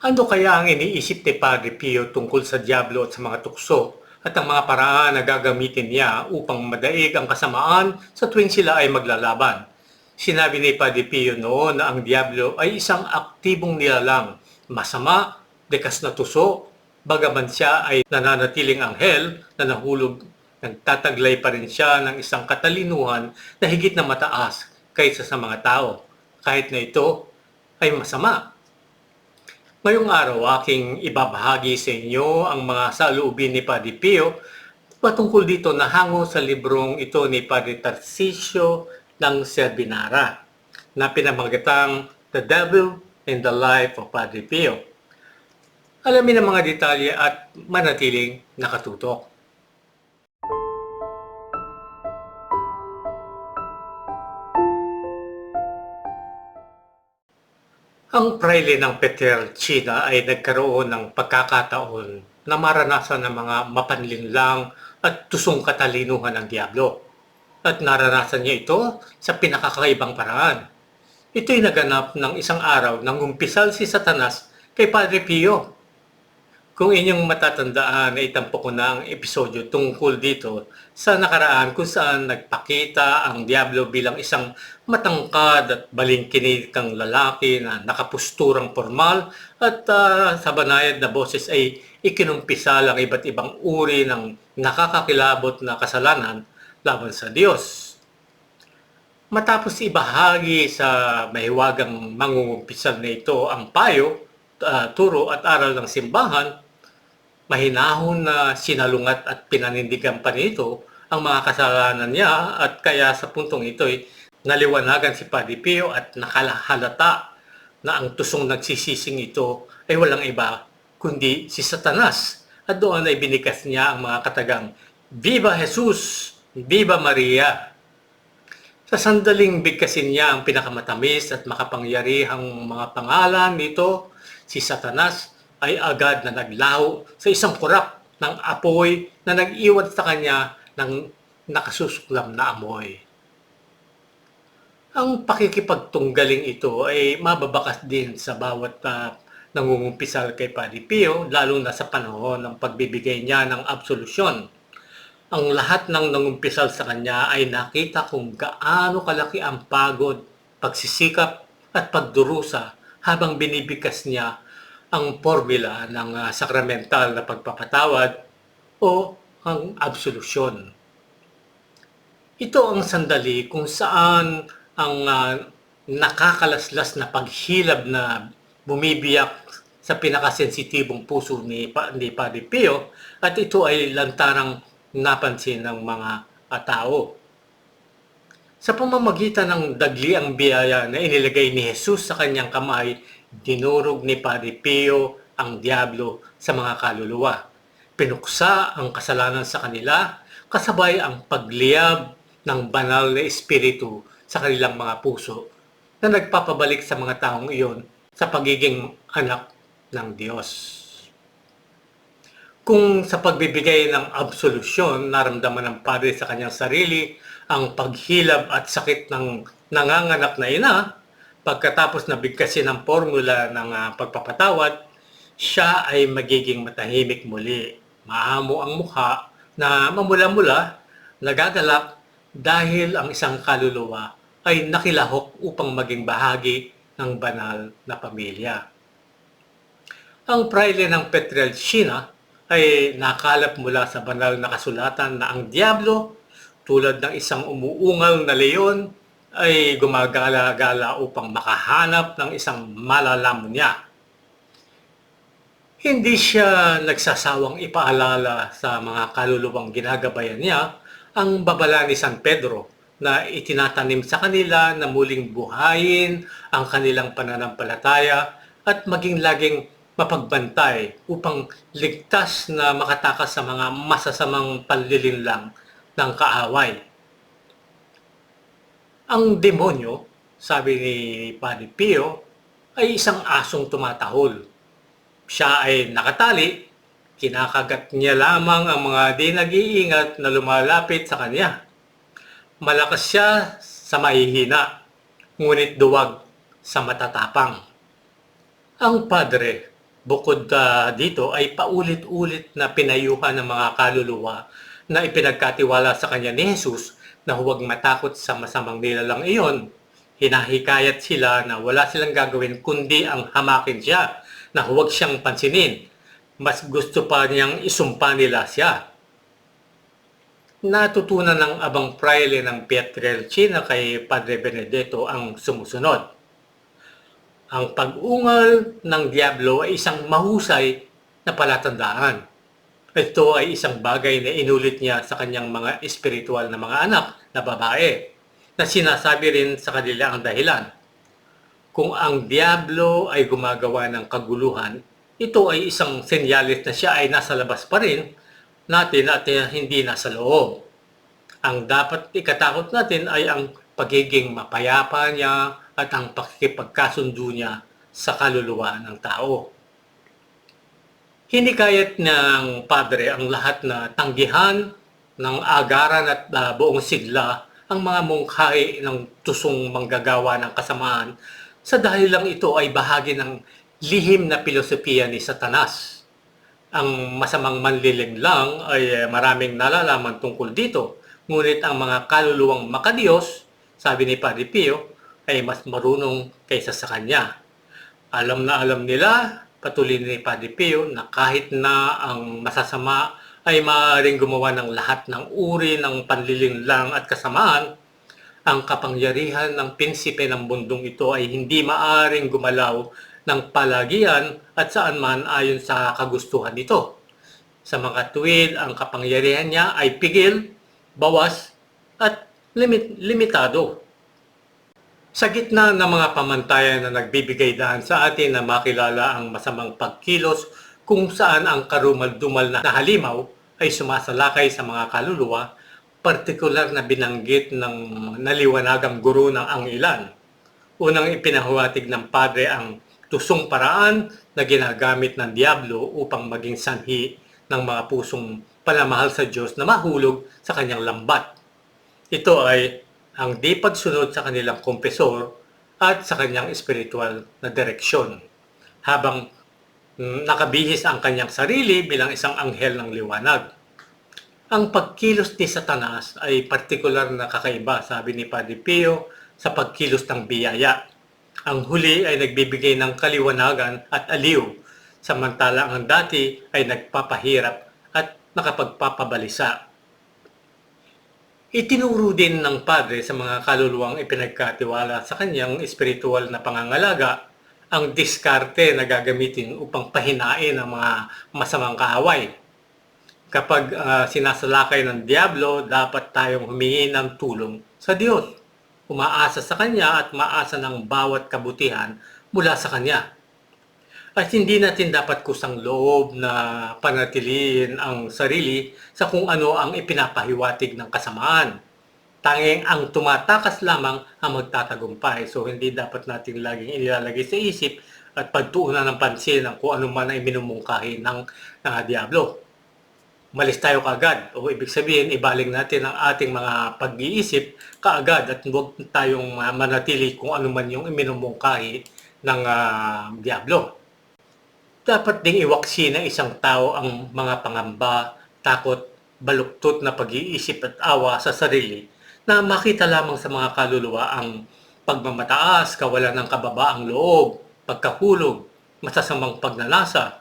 Ano kaya ang iniisip ni Padre Pio tungkol sa Diablo at sa mga tukso at ang mga paraan na gagamitin niya upang madaig ang kasamaan sa tuwing sila ay maglalaban? Sinabi ni Padre Pio noon na ang Diablo ay isang aktibong nilalang, masama, dekas na tuso, bagaman siya ay nananatiling anghel na nahulog, nagtataglay pa rin siya ng isang katalinuhan na higit na mataas kaysa sa mga tao, kahit na ito ay masama. Ngayong araw, aking ibabahagi sa inyo ang mga saloobin ni Padre Pio patungkol dito na hango sa librong ito ni Padre Tarcisio ng Serbinara na pinamagatang The Devil in the Life of Padre Pio. Alamin ang mga detalye at manatiling nakatutok. Ang praile ng Petrelcina ay nagkaroon ng pagkakataon na maranasan ng mga mapanlinlang at tusong katalinuhan ng Diablo. At naranasan niya ito sa pinakakaibang paraan. Ito'y naganap ng isang araw nang umpisal si Satanas kay Padre Pio. Kung inyong matatandaan na itampo ko na ang episodyo tungkol dito sa nakaraan kung saan nagpakita ang Diablo bilang isang matangkad at balingkinikang lalaki na nakapusturang formal at ah, sa banayad na boses ay ikinumpisal ang iba't ibang uri ng nakakakilabot na kasalanan laban sa Diyos. Matapos ibahagi sa mahiwagang mangungumpisal na ito ang payo, ah, turo at aral ng simbahan, mahinahon na sinalungat at pinanindigan pa nito ang mga kasalanan niya at kaya sa puntong ito'y naliwanagan si Padre Pio at nakalahalata na ang tusong nagsisising ito ay walang iba kundi si Satanas at doon ay binikas niya ang mga katagang Viva Jesus! Viva Maria! Sa sandaling bigkasin niya ang pinakamatamis at makapangyarihang mga pangalan nito, si Satanas ay agad na naglaho sa isang kurap ng apoy na nag-iwan sa kanya ng nakasusuklam na amoy. Ang pakikipagtunggaling ito ay mababakas din sa bawat uh, nangungumpisal kay Padre Pio, lalo na sa panahon ng pagbibigay niya ng absolusyon. Ang lahat ng nangumpisal sa kanya ay nakita kung gaano kalaki ang pagod, pagsisikap at pagdurusa habang binibigkas niya ang formula ng uh, sakramental na pagpapatawad o ang absolusyon. Ito ang sandali kung saan ang uh, nakakalaslas na paghilab na bumibiyak sa pinakasensitibong puso ni, ni Padre Pio at ito ay lantarang napansin ng mga uh, tao. Sa pamamagitan ng dagli ang biyaya na inilagay ni Jesus sa kanyang kamay, dinurog ni Padre Pio ang Diablo sa mga kaluluwa. Pinuksa ang kasalanan sa kanila, kasabay ang pagliyab ng banal na espiritu sa kanilang mga puso na nagpapabalik sa mga taong iyon sa pagiging anak ng Diyos. Kung sa pagbibigay ng absolusyon, naramdaman ng Padre sa kanyang sarili ang paghilab at sakit ng nanganganak na ina, pagkatapos na bigkasin ang formula ng uh, pagpapatawad, siya ay magiging matahimik muli. Maamo ang mukha na mamula-mula, nagagalak dahil ang isang kaluluwa ay nakilahok upang maging bahagi ng banal na pamilya. Ang praile ng Petrelcina ay nakalap mula sa banal na kasulatan na ang Diablo, tulad ng isang umuungal na leon, ay gumagala-gala upang makahanap ng isang malalamon niya. Hindi siya nagsasawang ipaalala sa mga kaluluwang ginagabayan niya ang babala ni San Pedro na itinatanim sa kanila na muling buhayin ang kanilang pananampalataya at maging laging mapagbantay upang ligtas na makatakas sa mga masasamang panlilinlang ng kaaway. Ang demonyo, sabi ni Padre Pio, ay isang asong tumatahol. Siya ay nakatali, kinakagat niya lamang ang mga di nag-iingat na lumalapit sa kanya. Malakas siya sa mahihina, ngunit duwag sa matatapang. Ang padre Bukod ah, dito ay paulit-ulit na pinayuhan ng mga kaluluwa na ipinagkatiwala sa kanya ni Jesus na huwag matakot sa masamang nilalang iyon. Hinahikayat sila na wala silang gagawin kundi ang hamakin siya, na huwag siyang pansinin. Mas gusto pa niyang isumpa nila siya. Natutunan ng abang praile ng Pietrelcina kay Padre Benedetto ang sumusunod. Ang pag-ungal ng Diablo ay isang mahusay na palatandaan. Ito ay isang bagay na inulit niya sa kanyang mga espiritual na mga anak na babae na sinasabi rin sa kanila ang dahilan. Kung ang Diablo ay gumagawa ng kaguluhan, ito ay isang senyalis na siya ay nasa labas pa rin natin at eh, hindi nasa loob. Ang dapat ikatakot natin ay ang pagiging mapayapa niya at ang pakikipagkasundo niya sa kaluluwa ng tao. Hinikayat ng padre ang lahat na tanggihan ng agaran at ah, buong sigla ang mga mungkahi ng tusong manggagawa ng kasamaan sa dahil lang ito ay bahagi ng lihim na filosofiya ni Satanas. Ang masamang manliling lang ay eh, maraming nalalaman tungkol dito, ngunit ang mga kaluluwang makadiyos, sabi ni Padre Pio, ay mas marunong kaysa sa kanya. Alam na alam nila, patuloy ni Padre Pio, na kahit na ang masasama ay maaaring gumawa ng lahat ng uri ng panlilinlang at kasamaan, ang kapangyarihan ng prinsipe ng bundong ito ay hindi maaaring gumalaw ng palagian at saan man ayon sa kagustuhan nito. Sa mga tuwid, ang kapangyarihan niya ay pigil, bawas, at limit, limitado. Sa gitna ng mga pamantayan na nagbibigay daan sa atin na makilala ang masamang pagkilos kung saan ang karumal-dumal na halimaw ay sumasalakay sa mga kaluluwa, partikular na binanggit ng naliwanagang guro ng ang ilan. Unang ipinahuwatig ng padre ang tusong paraan na ginagamit ng Diablo upang maging sanhi ng mga pusong palamahal sa Diyos na mahulog sa kanyang lambat. Ito ay ang di pagsunod sa kanilang kompesor at sa kanyang espiritual na direksyon. Habang mm, nakabihis ang kanyang sarili bilang isang anghel ng liwanag. Ang pagkilos ni Satanas ay partikular na kakaiba, sabi ni Padre Pio, sa pagkilos ng biyaya. Ang huli ay nagbibigay ng kaliwanagan at aliw, samantalang ang dati ay nagpapahirap at nakapagpapabalisa. Itinuro din ng Padre sa mga kaluluwang ipinagkatiwala sa kanyang espiritual na pangangalaga ang diskarte na gagamitin upang pahinain ang mga masamang kaaway. Kapag ah, sinasalakay ng Diablo, dapat tayong humingi ng tulong sa Diyos. Umaasa sa Kanya at maasa ng bawat kabutihan mula sa Kanya. At hindi natin dapat kusang loob na panatiliin ang sarili sa kung ano ang ipinapahiwatig ng kasamaan. Tanging ang tumatakas lamang ang magtatagumpay. So hindi dapat natin laging inilalagay sa isip at pagtuunan ng pansin ang kung ano man ay minumungkahi ng, ng Diablo. Malis tayo kaagad. O ibig sabihin, ibaling natin ang ating mga pag-iisip kaagad at huwag tayong manatili kung ano man yung minumungkahi ng ah, Diablo dapat ding iwaksi ng isang tao ang mga pangamba, takot, baluktot na pag-iisip at awa sa sarili na makita lamang sa mga kaluluwa ang pagmamataas, kawalan ng kababaang loob, pagkahulog, masasamang pagnanasa.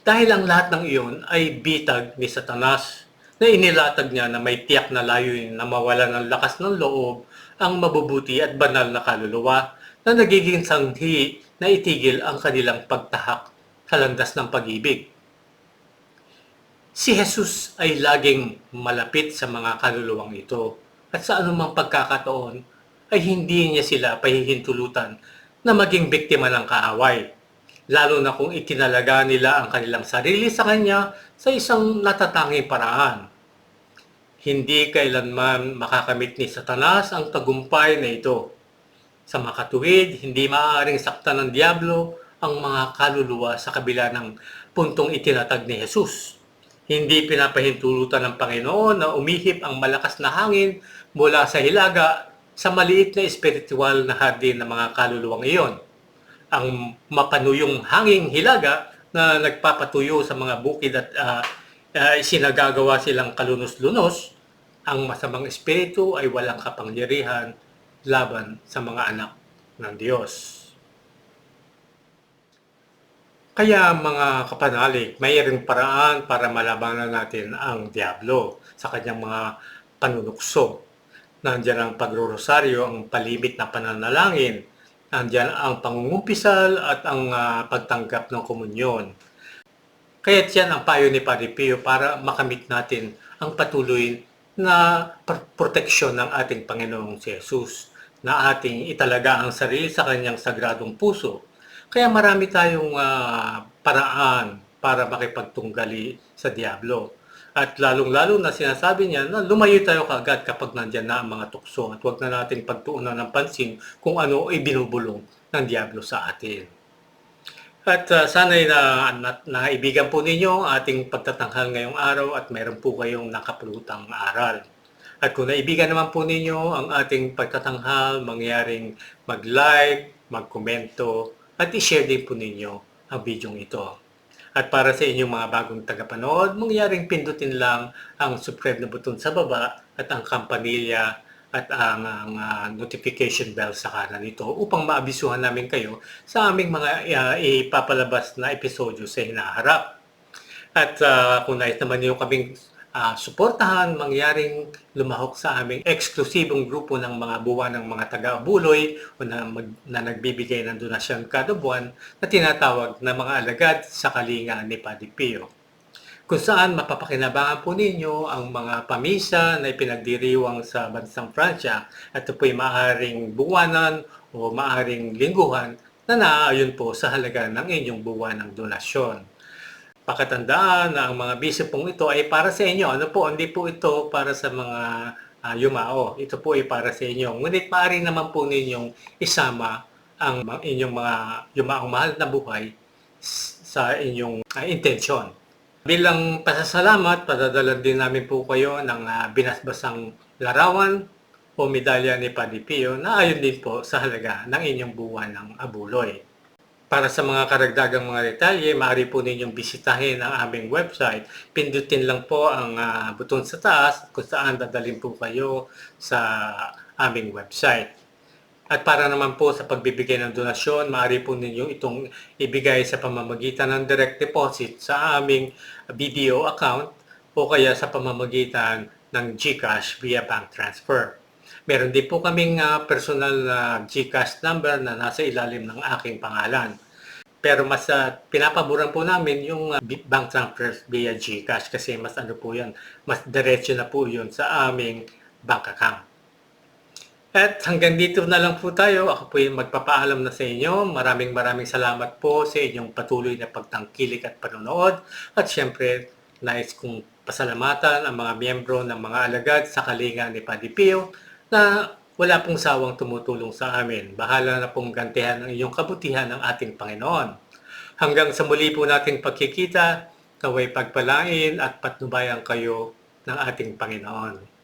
Dahil ang lahat ng iyon ay bitag ni Satanas na inilatag niya na may tiyak na layunin na mawala ng lakas ng loob ang mabubuti at banal na kaluluwa na nagiging sanghi na itigil ang kanilang pagtahak sa landas ng pag-ibig. Si Jesus ay laging malapit sa mga kaluluwang ito at sa anumang pagkakataon ay hindi niya sila pahihintulutan na maging biktima ng kaaway, lalo na kung itinalaga nila ang kanilang sarili sa Kanya sa isang natatanging paraan. Hindi kailanman makakamit ni Satanas ang tagumpay na ito. Sa makatuwid, hindi maaaring saktan ng Diablo ang mga kaluluwa sa kabila ng puntong itinatag ni Jesus. Hindi pinapahintulutan ng Panginoon na umihip ang malakas na hangin mula sa hilaga sa maliit na espiritual na hardin ng mga kaluluwang iyon. Ang mapanuyong hanging hilaga na nagpapatuyo sa mga bukid at ah, ah, isinagagawa silang kalunos-lunos, ang masamang espiritu ay walang kapangyarihan laban sa mga anak ng Diyos. Kaya mga kapanalig, mayroong paraan para malabanan natin ang Diablo sa kanyang mga panunukso. Nandiyan ang pagrorosaryo, ang palimit na pananalangin. Nandiyan ang pangungumpisal at ang ah, pagtanggap ng komunyon. Kaya yan ang payo ni Padre Pio para makamit natin ang patuloy na pr- proteksyon ng ating Panginoong si Jesus na ating italaga ang sarili sa kanyang sagradong puso. Kaya marami tayong ah, paraan para makipagtunggali sa Diablo. At lalong-lalo na sinasabi niya na lumayo tayo kagad kapag nandyan na ang mga tukso at huwag na natin pagtuunan ng pansin kung ano ay binubulong ng Diablo sa atin. At uh, sana'y na, na, naibigan po ninyo ang ating pagtatanghal ngayong araw at meron po kayong nakapulutang aral. At kung naibigan naman po ninyo ang ating pagtatanghal, mangyaring mag-like, mag-komento, at i-share din po ninyo ang video ito. At para sa inyong mga bagong tagapanood, mangyaring pindutin lang ang subscribe na button sa baba at ang kampanilya at ang, ang ah, notification bell sa kanan nito upang maabisuhan namin kayo sa aming mga ah, ipapalabas na episodyo sa hinaharap. At ah, kung nais naman niyo kaming ah, suportahan, mangyaring lumahok sa aming eksklusibong grupo ng mga buwan ng mga taga-abuloy o na, mag- na nagbibigay ng donasyon kada buwan na tinatawag na mga alagad sa kalinga ni Padre Pio kung saan mapapakinabangan po ninyo ang mga pamisa na ipinagdiriwang sa bansang Pransya at ito po'y maaaring buwanan o maaaring lingguhan na naaayon po sa halaga ng inyong buwan ng donasyon. Pakatandaan na ang mga bisyo pong ito ay para sa inyo. Ano po, hindi po ito para sa mga ah, yumao. Ito po ay para sa inyo. Ngunit maaari naman po ninyong isama ang inyong mga yumaong mahal na buhay sa inyong ah, intensyon. Bilang pasasalamat, padadalan din namin po kayo ng ah, binasbasang larawan o medalya ni Padre Pio na ayon din po sa halaga ng inyong buwan ng abuloy. Para sa mga karagdagang mga detalye, maaari po ninyong bisitahin ang aming website. Pindutin lang po ang ah, buton sa taas kung saan dadalhin po kayo sa aming website. At para naman po sa pagbibigay ng donasyon, maaari po ninyo itong ibigay sa pamamagitan ng direct deposit sa aming BDO account o kaya sa pamamagitan ng GCash via bank transfer. Meron din po kaming ah, personal na GCash number na nasa ilalim ng aking pangalan. Pero mas ah, pinapaboran po namin yung bi- bank transfer via GCash kasi mas ano po yun, mas diretso na po yun sa aming bank account. At hanggang dito na lang po tayo. Ako po yung magpapaalam na sa inyo. Maraming maraming salamat po sa inyong patuloy na pagtangkilik at panonood. At syempre, nais kong pasalamatan ang mga miyembro ng mga alagad sa kalinga ni Padre Pio na wala pong sawang tumutulong sa amin. Bahala na pong gantihan ang inyong kabutihan ng ating Panginoon. Hanggang sa muli po nating pagkikita, naway pagpalain at patnubayan kayo ng ating Panginoon.